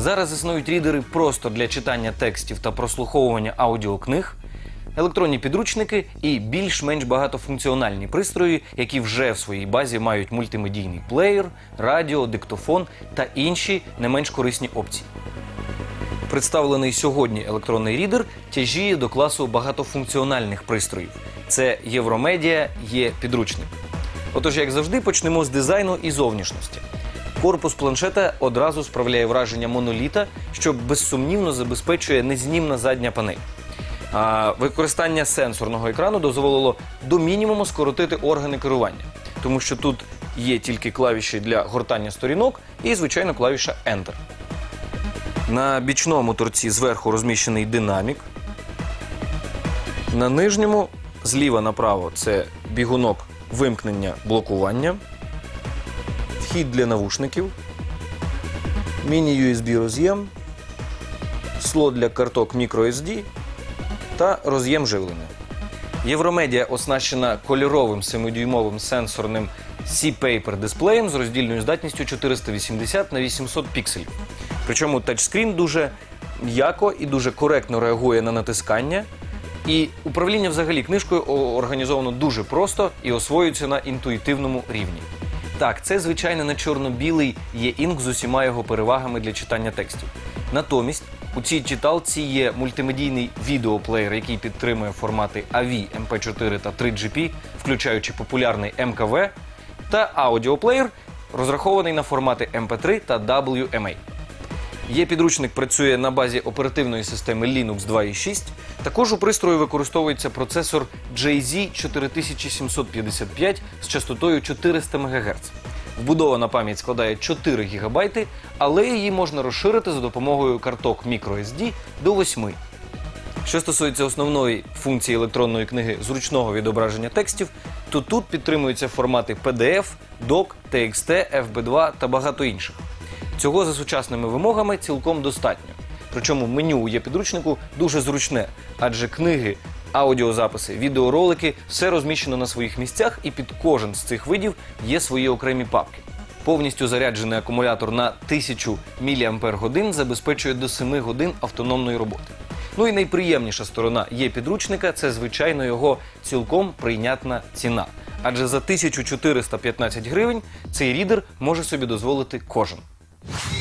Зараз існують рідери просто для читання текстів та прослуховування аудіокниг, електронні підручники і більш-менш багатофункціональні пристрої, які вже в своїй базі мають мультимедійний плеєр, радіо, диктофон та інші не менш корисні опції. Представлений сьогодні електронний рідер тяжіє до класу багатофункціональних пристроїв. Це Євромедіа є підручник. Отож, як завжди, почнемо з дизайну і зовнішності. Корпус планшета одразу справляє враження моноліта, що безсумнівно забезпечує незнімна задня панель. А використання сенсорного екрану дозволило до мінімуму скоротити органи керування, тому що тут є тільки клавіші для гортання сторінок і, звичайно, клавіша Enter. На бічному торці зверху розміщений динамік. На нижньому зліва направо це бігунок вимкнення блокування, вхід для навушників, міні-USB роз'єм, слот для карток microSD та роз'єм живлення. Євромедіа оснащена кольоровим 7-дюймовим сенсорним C-Paper дисплеєм з роздільною здатністю 480 на 800 пікселів. Причому тачскрін дуже м'яко і дуже коректно реагує на натискання. І управління взагалі книжкою організовано дуже просто і освоюється на інтуїтивному рівні. Так, це звичайно не чорно-білий є інк з усіма його перевагами для читання текстів. Натомість у цій читалці є мультимедійний відеоплеєр, який підтримує формати AV, MP4 та 3GP, включаючи популярний МКВ, та аудіоплеєр, розрахований на формати MP3 та WMA. Є підручник працює на базі оперативної системи Linux 2.6. Також у пристрої використовується процесор JZ 4755 з частотою 400 МГц. Вбудована пам'ять складає 4 ГБ, але її можна розширити за допомогою карток microSD до 8. Що стосується основної функції електронної книги зручного відображення текстів, то тут підтримуються формати PDF, DOC, TXT, FB2 та багато інших. Цього за сучасними вимогами цілком достатньо. Причому меню у є підручнику дуже зручне, адже книги, аудіозаписи, відеоролики все розміщено на своїх місцях, і під кожен з цих видів є свої окремі папки. Повністю заряджений акумулятор на 1000 мАч забезпечує до 7 годин автономної роботи. Ну і найприємніша сторона є підручника це, звичайно, його цілком прийнятна ціна. Адже за 1415 гривень цей рідер може собі дозволити кожен. you